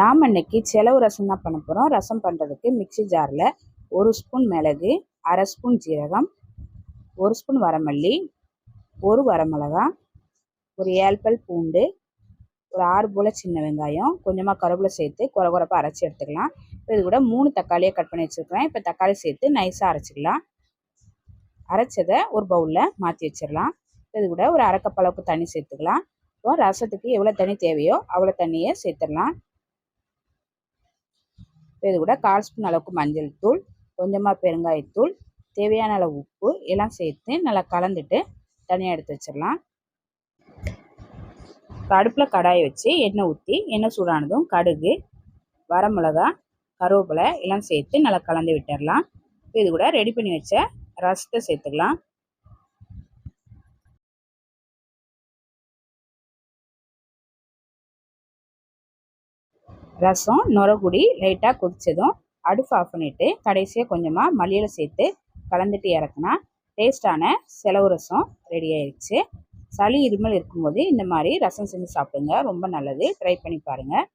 நாம் இன்னைக்கு செலவு ரசம் தான் பண்ண போகிறோம் ரசம் பண்ணுறதுக்கு மிக்ஸி ஜாரில் ஒரு ஸ்பூன் மிளகு அரை ஸ்பூன் ஜீரகம் ஒரு ஸ்பூன் வரமல்லி ஒரு வரமிளகா ஒரு ஏழ்பல் பூண்டு ஒரு ஆறு போல் சின்ன வெங்காயம் கொஞ்சமாக கருவேப்பிலை சேர்த்து குறை குறைப்பாக அரைச்சி எடுத்துக்கலாம். இப்போ இது கூட மூணு தக்காளியை கட் பண்ணி வச்சுருக்கிறேன். இப்போ தக்காளி சேர்த்து நைஸாக அரைச்சிக்கலாம். அரைச்சதை ஒரு பவுலில் மாற்றி வச்சிடலாம். இது கூட ஒரு அரைக்கப்பளவுக்கு தண்ணி சேர்த்துக்கலாம். இப்போ ரசத்துக்கு எவ்வளோ தண்ணி தேவையோ அவ்வளோ தண்ணியை சேர்த்துடலாம். இது கூட கால் ஸ்பூன் அளவுக்கு மஞ்சள் தூள் கொஞ்சமாக பெருங்காயத்தூள் தேவையான அளவு உப்பு எல்லாம் சேர்த்து நல்லா கலந்துட்டு தனியாக எடுத்து வச்சிடலாம். அடுப்பில் கடாயை வச்சு எண்ணெய் ஊற்றி எண்ணெய் சூடானதும் கடுகு வரமிளகா கருவேப்பிலை எல்லாம் சேர்த்து நல்லா கலந்து விட்டுடலாம். இது கூட ரெடி பண்ணி வச்ச ரசத்தை சேர்த்துக்கலாம். ரசம் நுரகுடி லைட்டாக கொதித்ததும் அடுப்பு ஆஃப் பண்ணிவிட்டு கடைசியாக கொஞ்சமாக மல்லியில் சேர்த்து கலந்துட்டு இறக்குனா டேஸ்டான செலவு ரசம் ரெடி ஆயிடுச்சு சளி இருமல் இருக்கும்போது இந்த மாதிரி ரசம் செஞ்சு சாப்பிடுங்க. ரொம்ப நல்லது. ட்ரை பண்ணி பாருங்கள்